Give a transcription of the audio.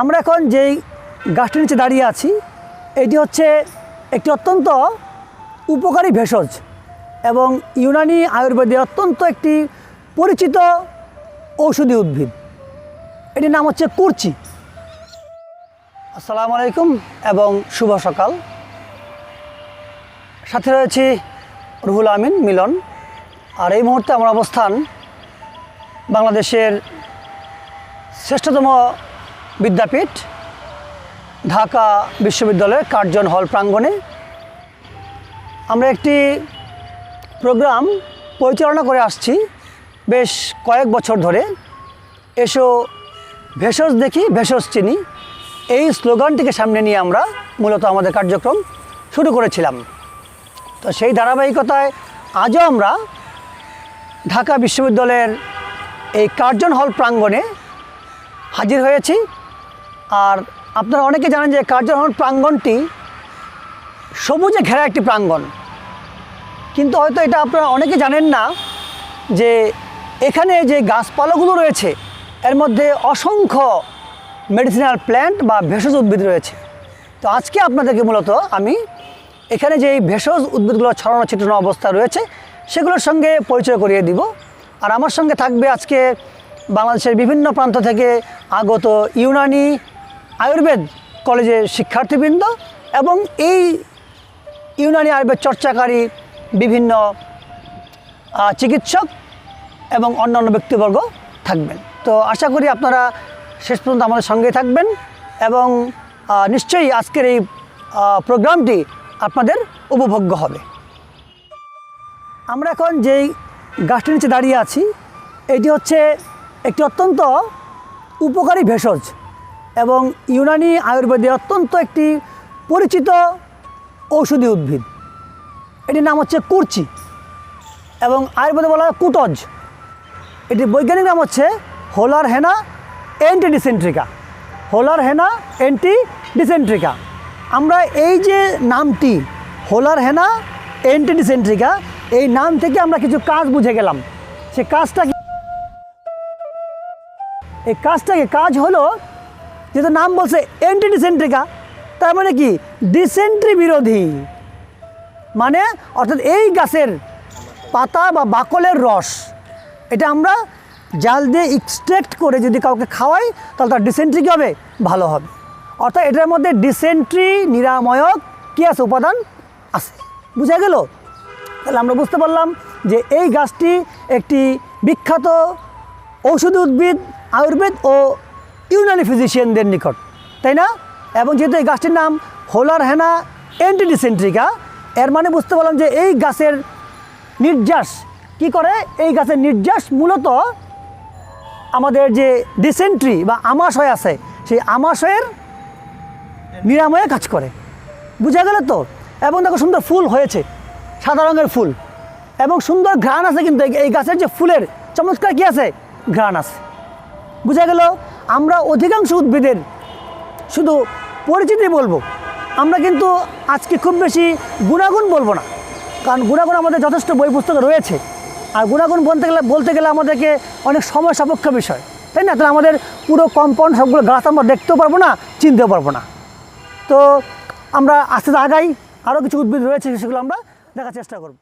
আমরা এখন যেই গাছটির নিচে দাঁড়িয়ে আছি, এটি হচ্ছে একটি অত্যন্ত উপকারী ভেষজ এবং ইউনানি আয়ুর্বেদে অত্যন্ত একটি পরিচিত ঔষধি উদ্ভিদ। এটির নাম হচ্ছে কুরচি। আসসালামু আলাইকুম এবং শুভ সকাল। সাথে রয়েছি রুহুল আমিন মিলন। আর এই মুহূর্তে আমার অবস্থান বাংলাদেশের শ্রেষ্ঠতম বিদ্যাপীঠ, ঢাকা বিশ্ববিদ্যালয়ের কার্জন হল প্রাঙ্গণে আমরা একটি প্রোগ্রাম পরিচালনা করে আসছি। বেশ কয়েক বছর ধরে। এসো ভেষজ দেখি, ভেষজ চিনি। এই স্লোগানটিকে সামনে নিয়ে আমরা মূলত আমাদের কার্যক্রম শুরু করেছিলাম। তো সেই ধারাবাহিকতায় আজও আমরা ঢাকা বিশ্ববিদ্যালয়ের এই কার্জন হল প্রাঙ্গণে হাজির হয়েছি। আর আপনারা অনেকে জানেন যে কার্জন হল প্রাঙ্গণটি সবুজে ঘেরা একটি প্রাঙ্গণ কিন্তু হয়তো এটা আপনারা অনেকে জানেন না যে এখানে যে গাছপালাগুলো রয়েছে, এর মধ্যে অসংখ্য মেডিসিনাল প্ল্যান্ট বা ভেষজ উদ্ভিদ রয়েছে। তো আজকে আপনাদেরকে মূলত আমি এখানে যে ভেষজ উদ্ভিদগুলো ছড়ানো ছিটানো অবস্থা রয়েছে, সেগুলোর সঙ্গে পরিচয় করিয়ে দিব। আর আমার সঙ্গে থাকবে আজকে বাংলাদেশের বিভিন্ন প্রান্ত থেকে আগত ইউনানি আয়ুর্বেদ কলেজের শিক্ষার্থীবৃন্দ এবং এই ইউনানি আয়ুর্বেদ চর্চাকারী বিভিন্ন চিকিৎসক এবং অন্যান্য ব্যক্তিবর্গ থাকবেন। তো আশা করি আপনারা শেষ পর্যন্ত আমাদের সঙ্গে থাকবেন এবং নিশ্চয়ই আজকের এই প্রোগ্রামটি আপনাদের উপভোগ্য হবে। আমরা এখন যেই গাছটির নিচে দাঁড়িয়ে আছি, এটি হচ্ছে একটি অত্যন্ত উপকারী ভেষজ। এবং ইউনানি আয়ুর্বেদে অত্যন্ত একটি পরিচিত ঔষধি উদ্ভিদ। এটির নাম হচ্ছে কুরচি এবং আয়ুর্বেদে বলা হয় কুটজ। এটির বৈজ্ঞানিক নাম হচ্ছে হোলার হেনা অ্যান্টি ডিসেন্ট্রিকা হোলার হেনা অ্যান্টি ডিসেন্ট্রিকা আমরা এই যে নামটি হোলার হেনা অ্যান্টি ডিসেন্ট্রিকা এই নাম থেকে আমরা কিছু কাজ বুঝে গেলাম। সে কাজটা এই কাজটাকে কাজ হলো যেহেতু নাম বলছে অ্যান্টি ডিসেন্ট্রিকা তার মানে কি? ডিসেন্ট্রি বিরোধী মানে অর্থাৎ এই গাছের পাতা বা বাকলের রস, এটা আমরা জাল দিয়ে এক্সট্রাক্ট করে যদি কাউকে খাওয়াই, তাহলে তার ডিসেন্ট্রি কী হবে, ভালো হবে। অর্থাৎ এটার মধ্যে ডিসেন্ট্রি নিরাময়ক, কী আছে? উপাদান আছে। বুঝা গেল? তাহলে আমরা বুঝতে পারলাম যে এই গাছটি একটি বিখ্যাত ঔষধি উদ্ভিদ, আয়ুর্বেদ ও ইউনানি ফিজিশিয়ানদের নিকট, তাই না? এবং যেহেতু এই গাছটির নাম হোলার হেনা অ্যান্টিডিসেন্ট্রিকা এর মানে বুঝতে পারলাম যে এই গাছের নির্যাস, কি করে? এই গাছের নির্যাস মূলত আমাদের যে ডিসেন্ট্রি বা আমাশয় আছে, সেই আমাশয়ের নিরাময়ে কাজ করে। বুঝা গেল তো? এবং দেখো সুন্দর ফুল হয়েছে, সাদা রঙের ফুল। এবং সুন্দর ঘ্রাণ আছে কিন্তু এই- গাছের যে ফুলের, চমৎকার কি আছে? ঘ্রাণ আছে। বুঝা গেল আমরা অধিকাংশ উদ্ভিদের শুধু পরিচিতি বলব। আমরা কিন্তু আজকে খুব বেশি গুণাগুণ বলব না। কারণ গুণাগুণ আমাদের যথেষ্ট বই পুস্তকে রয়েছে। আর গুণাগুণ বলতে গেলে বলতে গেলে আমাদেরকে অনেক সময় সাপেক্ষ বিষয়। তাই না? তাহলে আমাদের পুরো কম্পাউন্ড সবগুলো গাছ আমরা দেখতেও পারব না, চিনতেও পারব না। তো আমরা আস্তে আগাই। আরও কিছু উদ্ভিদ রয়েছে সেগুলো আমরা দেখার চেষ্টা করব।